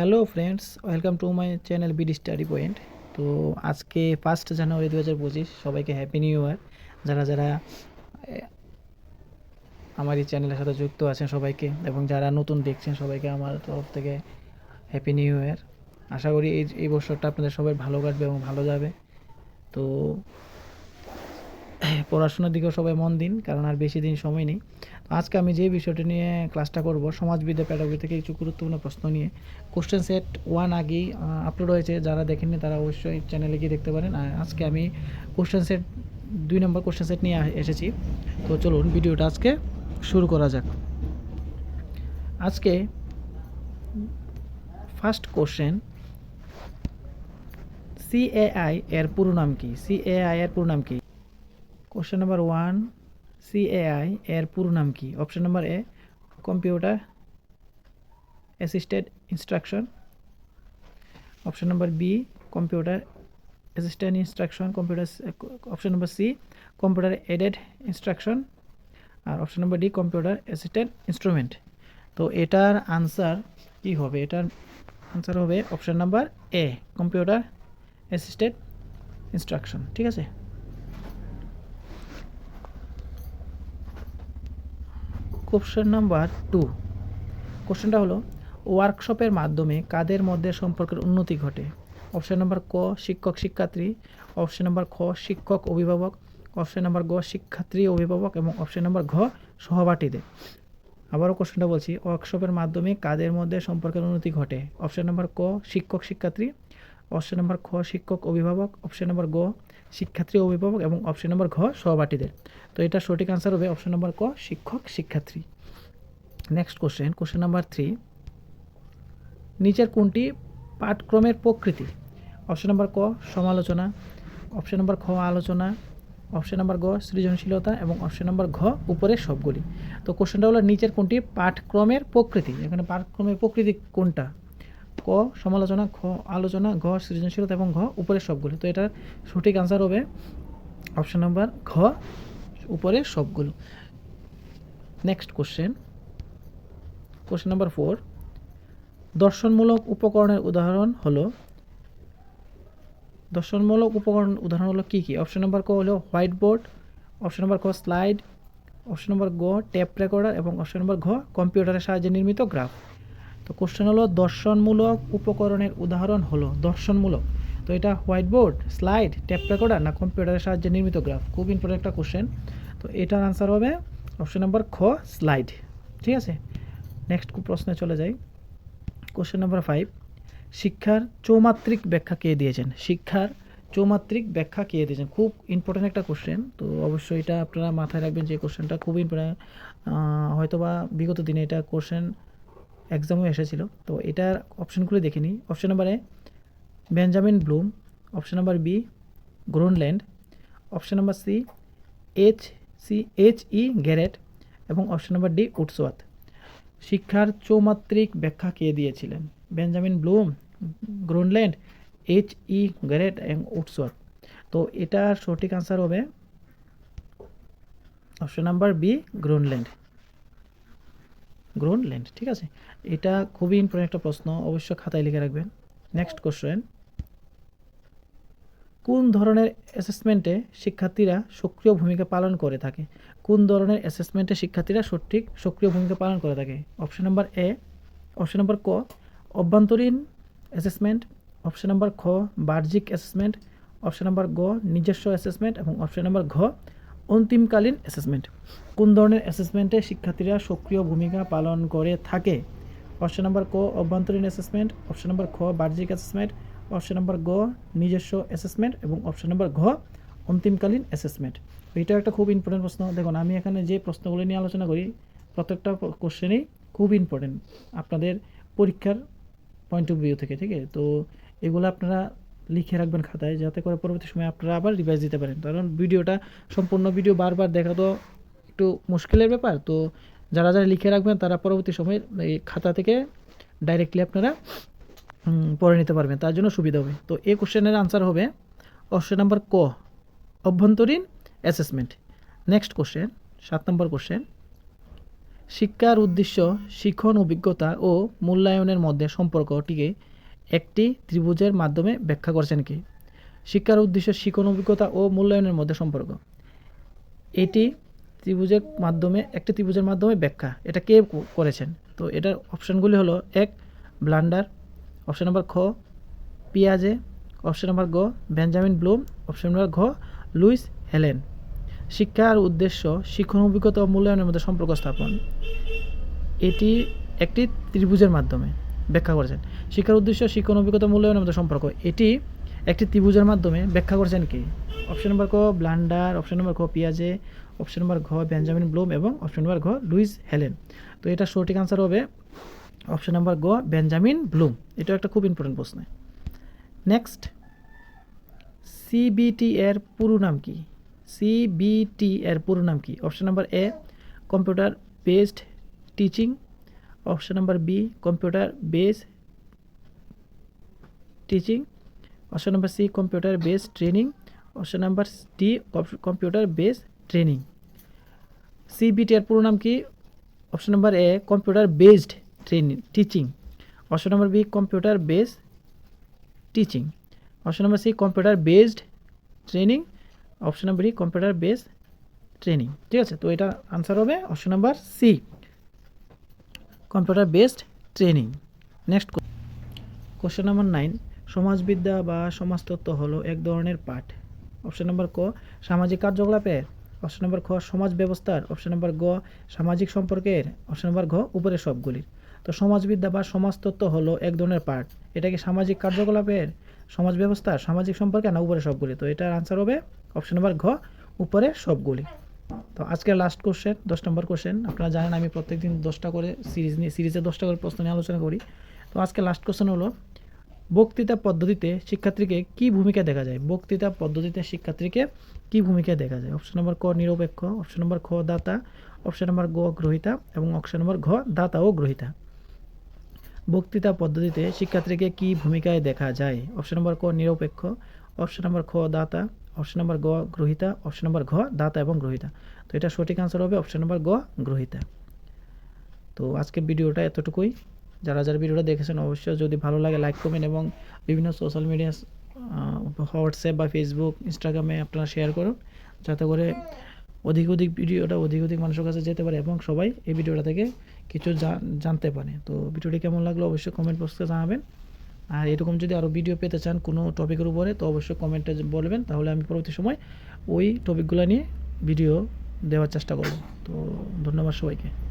Hello friends, welcome to my channel BD study point. তো আজকে first January দু হাজার পঁচিশ, সবাইকে হ্যাপি নিউ ইয়ার যারা যারা আমার এই চ্যানেলের সাথে যুক্ত আছেন সবাইকে, এবং যারা নতুন দেখছেন সবাইকে আমার তরফ থেকে হ্যাপি নিউ ইয়ার আশা করি এই এই বছরটা আপনাদের সবাই ভালো কাটবে এবং ভালো যাবে। তো, পড়াশোনার দিকেও সবাই মন দিন, কারণ আর বেশি দিন সময় নেই। আজকে আমি যে বিষয়টি নিয়ে ক্লাসটা করব সমাজবিদ্যা প্যাডাগজি থেকে কিছু গুরুত্বপূর্ণ প্রশ্ন নিয়ে কোশ্চেন সেট ওয়ান আগেই আপলোড হয়েছে, যারা দেখেননি তারা অবশ্যই চ্যানেলে গিয়ে দেখতে পারেন। আর আজকে আমি কোশ্চেন সেট দুই নম্বর কোশ্চেন সেট নিয়ে এসেছি। তো চলুন, ভিডিওটা আজকে শুরু করা যাক। আজকে ফার্স্ট কোশ্চেন সিএআই এর পুরো নাম কি? সিএআই এর পুরো নাম কি? কোশ্চেন নাম্বার ওয়ান সিএআই এর পুরো নাম কি? Option number A computer assisted instruction option number B computer assistant instruction computer option number C computer aided instruction R option number D computer assistant instrument তো এটার আনসার কি হবে? এটার আনসার হবে option number A computer assisted instruction ঠিক আছে? Question number two কোশ্চেনটা হলো ওয়ার্কশপের মাধ্যমে কাদের মধ্যে সম্পর্কের উন্নতি ঘটে? অপশন নাম্বার ক, শিক্ষক, শিক্ষার্থী। অপশন নাম্বার খ, শিক্ষক, অভিভাবক। অপশন নাম্বার গ, শিক্ষার্থী, অভিভাবক। এবং অপশন নাম্বার ঘ, সহপাঠীদের। আবারও কোশ্চেনটা বলছি ওয়ার্কশপের মাধ্যমে কাদের মধ্যে সম্পর্কের উন্নতি ঘটে? অপশন নাম্বার ক, শিক্ষক, শিক্ষার্থী। অপশন নম্বর খ, শিক্ষক, অভিভাবক অপশন নাম্বার গ, শিক্ষার্থী, অভিভাবক এবং অপশন নাম্বার ঘ, সহপাঠীদের। তো এটা সঠিক আনসার হবে অপশন নম্বর ক, শিক্ষক, শিক্ষার্থী। Next question question number three নিচের কোনটি পাঠক্রমের প্রকৃতি? অপশন নাম্বার ক, সমালোচনা। অপশন নাম্বার খ, আলোচনা। অপশন নাম্বার গ, সৃজনশীলতা এবং অপশন নম্বর ঘ উপরের সবগুলি। তো কোশ্চেনটা হলো নিচের কোনটি পাঠক্রমের প্রকৃতি? এখানে পাঠক্রমের প্রকৃতি কোনটা? ক, সমালোচনা, খ, আলোচনা, ঘ, সৃজনশীলতা এবং ঘ, উপরের সবগুলি। তো এটার সঠিক আনসার হবে অপশন নাম্বার ঘ, উপরের সবগুলো। Next question question number four দর্শনমূলক উপকরণের উদাহরণ হলো, দর্শনমূলক উপকরণ উদাহরণ হলো কী কী? অপশন নাম্বার ক হলো হোয়াইট বোর্ড অপশন নাম্বার ক স্লাইড অপশন নাম্বার গ ট্যাপ রেকর্ডার এবং অপশন নাম্বার ঘ কম্পিউটারের সাহায্যে নির্মিত গ্রাফ তো কোশ্চেন হলো দর্শনমূলক উপকরণের উদাহরণ হলো দর্শনমূলক। তো এটা white board slide tape recorder না কম্পিউটারের সাহায্যে নির্মিত গ্রাফ খুব ইম্পর্টেন্ট একটা কোশ্চেন তো এটার আনসার হবে অপশন নাম্বার খ স্লাইড ঠিক আছে? নেক্সট প্রশ্নে চলে যাই। কোশ্চেন নাম্বার ফাইভ শিক্ষার চৌমাত্রিক ব্যাখ্যা কে দিয়েছেন? শিক্ষার চৌমাত্রিক ব্যাখ্যা কে দিয়েছেন? খুব ইম্পর্টেন্ট একটা কোশ্চেন তো অবশ্যই এটা আপনারা মাথায় রাখবেন যে কোশ্চেনটা খুব ইম্পর্টেন্ট হয়তো বা বিগত দিনে এটা কোশ্চেন এক্সামও এসেছিল। তো এটার অপশনগুলো দেখে নিই। Option number A Benjamin Bloom option number B Gronlund option number C H C H E Garrett এবং অপশন নাম্বার ডি উডসওয়াথ শিক্ষার চৌমাত্রিক ব্যাখ্যা কে দিয়েছিলেন? Benjamin Bloom Gronlund H E Garrett এবং উডসওয়াথ তো এটার সঠিক আনসার হবে option number B Gronlund Gronlund ঠিক আছে? এটা খুবই ইম্পর্টেন্ট একটা প্রশ্ন অবশ্যই খাতায় লিখে রাখবেন। নেক্সট কোশ্চেন কোন ধরনের অ্যাসেসমেন্টে শিক্ষার্থীরা সক্রিয় ভূমিকা পালন করে থাকে? কোন ধরনের অ্যাসেসমেন্টে শিক্ষার্থীরা সঠিক, সক্রিয় ভূমিকা পালন করে থাকে? Option number A option number ক, অভ্যন্তরীণ অ্যাসেসমেন্ট অপশন নাম্বার খ, বাহ্যিক অ্যাসেসমেন্ট অপশন নাম্বার গ, নিজস্ব অ্যাসেসমেন্ট এবং অপশন নাম্বার ঘ অন্তিমকালীন অ্যাসেসমেন্ট কোন ধরনের অ্যাসেসমেন্টে শিক্ষার্থীরা সক্রিয় ভূমিকা পালন করে থাকে? অপশন নাম্বার ক, অভ্যন্তরীণ অ্যাসেসমেন্ট অপশন নাম্বার খ, বাহ্যিক অ্যাসেসমেন্ট অপশন নাম্বার গ, নিজস্ব অ্যাসেসমেন্ট এবং অপশন নাম্বার ঘ, অন্তিমকালীন অ্যাসেসমেন্ট এটা একটা খুব ইম্পর্টেন্ট প্রশ্ন। দেখুন, আমি এখানে যে প্রশ্নগুলো নিয়ে আলোচনা করি, প্রত্যেকটা কোশ্চেনই খুব ইম্পর্টেন্ট আপনাদের পরীক্ষার পয়েন্ট অফ ভিউ থেকে, ঠিক আছে? তো এগুলো আপনারা লিখে রাখবেন খাতায় যাতে করে পরবর্তী সময় আপনারা আবার রিভাইজ দিতে পারেন। কারণ ভিডিওটা, সম্পূর্ণ ভিডিও বারবার দেখা তো একটু মুশকিলের ব্যাপার। তো যারা যারা লিখে রাখবেন, তারা পরবর্তী সময় এই খাতা থেকে ডাইরেক্টলি আপনারা পড়ে নিতে পারবেন। তার জন্য সুবিধা হবে। তো এই কোশ্চেনের আনসার হবে অপশন নাম্বার ক, অভ্যন্তরীণ অ্যাসেসমেন্ট নেক্সট কোশ্চেন সাত নম্বর কোশ্চেন শিক্ষার উদ্দেশ্য, শিক্ষণ, অভিজ্ঞতা ও মূল্যায়নের মধ্যে সম্পর্কটিকে একটি ত্রিভুজের মাধ্যমে ব্যাখ্যা করছেন কি? শিক্ষার উদ্দেশ্য শিখন অভিজ্ঞতা ও মূল্যায়নের মধ্যে সম্পর্ক। এটি ত্রিভুজের মাধ্যমে, একটি ত্রিভুজের মাধ্যমে ব্যাখ্যা। এটা কে করেছেন? তো এটার অপশানগুলি হলো এক, ব্লান্ডার, অপশন নম্বর খ, পিয়াজে, অপশন নম্বর গ, বেঞ্জামিন ব্লুম, অপশন নম্বর ঘ, লুইস হেলেন। শিক্ষার উদ্দেশ্য শিক্ষণ, অভিজ্ঞতা ও মূল্যায়নের মধ্যে সম্পর্ক স্থাপন। এটি একটি ত্রিভুজের মাধ্যমে। ব্যাখ্যা করেছেন। শিক্ষার উদ্দেশ্য শিক্ষণ অভিজ্ঞতা মূল্যায়নের মধ্যে সম্পর্ক। এটি একটি ত্রিভুজের মাধ্যমে ব্যাখ্যা করেছেন কি? অপশন নম্বর ক, ব্লান্ডার, অপশন নম্বর খ পিয়াজে, অপশন নম্বর ঘ, বেঞ্জামিন ব্লুম এবং অপশন নম্বর ঘ, লুইস হেলেন। তো এটা সঠিক আনসার হবে অপশন নাম্বার গ, বেঞ্জামিন ব্লুম। এটা একটা খুব ইম্পর্টেন্ট প্রশ্ন। নেক্সট সিবিটি এর পুরো নাম কি? সিবিটি এর পুরো নাম কি? Option number A computer based teaching option number B computer base teaching option number C computer base training option number D computer base training CBT এর পুরো নাম কি? Option number A computer based training teaching option number B computer base teaching option number C computer based training option number D computer base training ঠিক আছে? তো এটা answer হবে option number C computer based training. Next question number nine, সমাজবিদ্যা বা সমাজতত্ত্ব হলো এক ধরনের পাঠ। অপশন নম্বর ক, সামাজিক কার্যকলাপের অপশন নম্বর খ, সমাজ ব্যবস্থার। অপশন নম্বর গ, সামাজিক সম্পর্কের। অপশন নম্বর ঘ উপরে সবগুলির। তো সমাজবিদ্যা বা সমাজতত্ত্ব হলো এক ধরনের পাঠ। এটা কি সামাজিক কার্যকলাপের? সমাজ ব্যবস্থা সামাজিক সম্পর্কে না উপরে সবগুলি? তো এটার আনসার হবে অপশন নম্বর ঘ উপরে সবগুলি। তো আজকের লাস্ট কোশ্চেন দশ নম্বর কোশ্চেন আপনারা জানেন আমি প্রত্যেকদিন দশটা করে সিরিজ নিয়ে সিরিজে দশটা করে প্রশ্ন নিয়ে আলোচনা করি। তো আজকে লাস্ট কোশ্চেন হলো, বক্তৃতা পদ্ধতিতে শিক্ষার্থীকে কি ভূমিকা দেখা যায়? বক্তৃতা পদ্ধতিতে শিক্ষার্থীকে কি ভূমিকা দেখা যায়? অপশন নম্বর ক, নিরপেক্ষ। অপশন নম্বর খ, দাতা। অপশন নম্বর গ, গ্রহিতা। এবং অপশন নম্বর ঘ, দাতা ও গ্রহিতা। বক্তৃতা পদ্ধতিতে শিক্ষার্থীকে কি ভূমিকায় দেখা যায়? অপশন নম্বর ক, নিরপেক্ষ। অপশন নম্বর খ দাতা অপশন নম্বর গ গ্রহিতা অপশন নম্বর ঘ দাতা এবং গ্রহিতা তো এটা সঠিক আনসার হবে অপশন নম্বর গ গ্রহিতা তো আজকের ভিডিওটা এতটুকুই। যারা যারা ভিডিওটা দেখেছেন অবশ্যই যদি ভালো লাগে লাইক করবেন এবং বিভিন্ন সোশ্যাল মিডিয়া হোয়াটসঅ্যাপ বা ফেসবুক ইনস্টাগ্রামে আপনারা শেয়ার করুন। যাতে করে অধিক অধিক ভিডিওটা অধিক অধিক মানুষের কাছে যেতে পারে এবং সবাই এই ভিডিওটা থেকে কিছু জানতে পারে। তো ভিডিওটি কেমন লাগল অবশ্যই কমেন্ট বক্সে জানাবেন। আর এরকম যদি আরও ভিডিও পেতে চান কোনো টপিকের উপরে, তো অবশ্যই কমেন্টে বলবেন। তাহলে আমি পরবর্তী সময় ওই টপিকগুলো নিয়ে ভিডিও দেওয়ার চেষ্টা করব। তো ধন্যবাদ সবাইকে।